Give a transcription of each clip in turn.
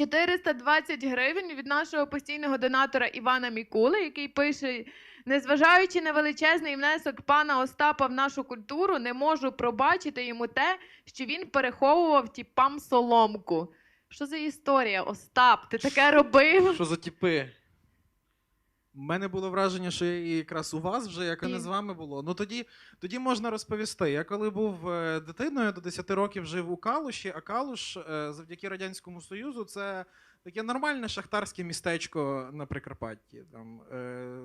420 гривень від нашого постійного донатора Івана Мікули, який пише: незважаючи на величезний внесок пана Остапа в нашу культуру, не можу пробачити йому те, що він переховував тіпам соломку. Що за історія, Остап? Ти таке робив? Що за тіпи? У мене було враження, що я якраз у вас вже, як і не з вами було. Ну тоді, тоді можна розповісти. Я коли був е, дитиною до 10 років жив у Калуші, а Калуш е, завдяки Радянському Союзу це таке нормальне шахтарське містечко на Прикарпатті. Там, е,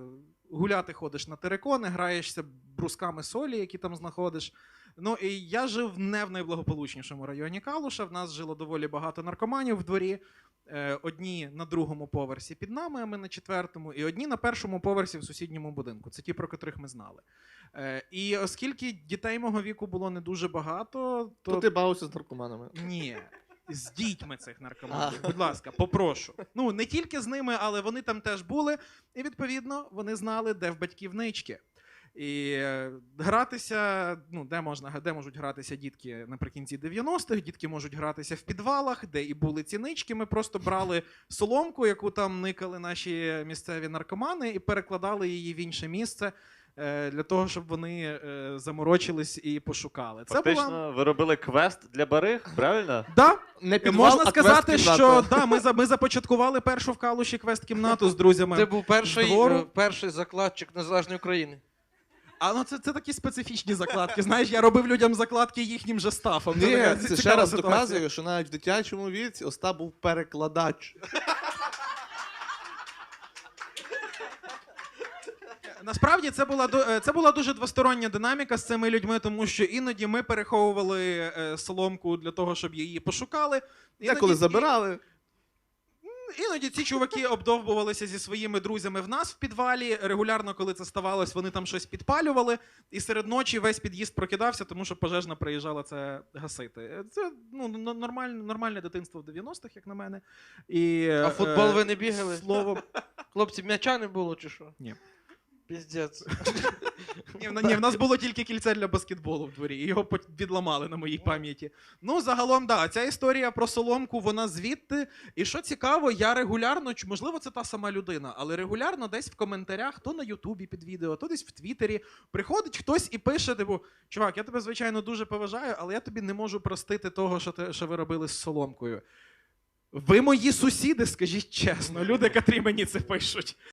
гуляти ходиш на терикони, граєшся брусками солі, які там знаходиш. Ну і я жив не в найблагополучнішому районі Калуша. В нас жило доволі багато наркоманів в дворі. Е, Одні на другому поверсі під нами, а ми на четвертому, і одні на першому поверсі в сусідньому будинку. Це ті, про котрих ми знали. Е, І оскільки дітей мого віку було не дуже багато, то, То ти бавився з наркоманами. ні. З дітьми цих наркоманів, будь ласка, попрошу. Ну не тільки з ними, але вони там теж були. І відповідно вони знали, де в батьків нички. І е, гратися, ну де можна, де можуть гратися дітки наприкінці 90-х, дітки можуть гратися в підвалах, де і були ці нички. Ми просто брали соломку, яку там никали наші місцеві наркомани, і перекладали її в інше місце е, для того, щоб вони е, заморочились і пошукали. Це Фактично, була ви робили квест для бариг, правильно? да, Не Можна сказати, що да, ми, за- ми започаткували першу в Калуші квест-кімнату з друзями. Ти був перший, двору. перший закладчик Незалежної України. А ну це, це такі специфічні закладки. Знаєш, я робив людям закладки їхнім же стафом. Ні, така це ще цікава раз ситуація. доказує, що навіть в дитячому віці Остап був перекладач. Насправді це була ду- е, це була дуже двостороння динаміка з цими людьми, тому що іноді ми переховували е, соломку для того, щоб її пошукали. Іноді, Деколи забирали. Іноді ці чуваки обдовбувалися зі своїми друзями в нас в підвалі. Регулярно, коли це ставалось, вони там щось підпалювали. І серед ночі весь під'їзд прокидався, тому що пожежна приїжджала це гасити. Це ну, нормальне, нормальне дитинство в 90-х, як на мене. І, А футбол е, ви не бігали? Слово. Хлопці, м'яча не було чи що? Ні. Піздець. Ні, в- ні, в нас було тільки кільце для баскетболу в дворі, і його пот- відламали на моїй пам'яті. Ну, загалом, да, ця історія про соломку, вона звідти. І що цікаво, я регулярно, можливо, це та сама людина, але регулярно десь в коментарях, то на Ютубі під відео, то десь в Твіттері, приходить хтось і пише: типу, чувак, я тебе, звичайно, дуже поважаю, але я тобі не можу простити того, що, ти, що ви робили з соломкою. Ви мої сусіди, скажіть чесно, люди, котрі мені це пишуть.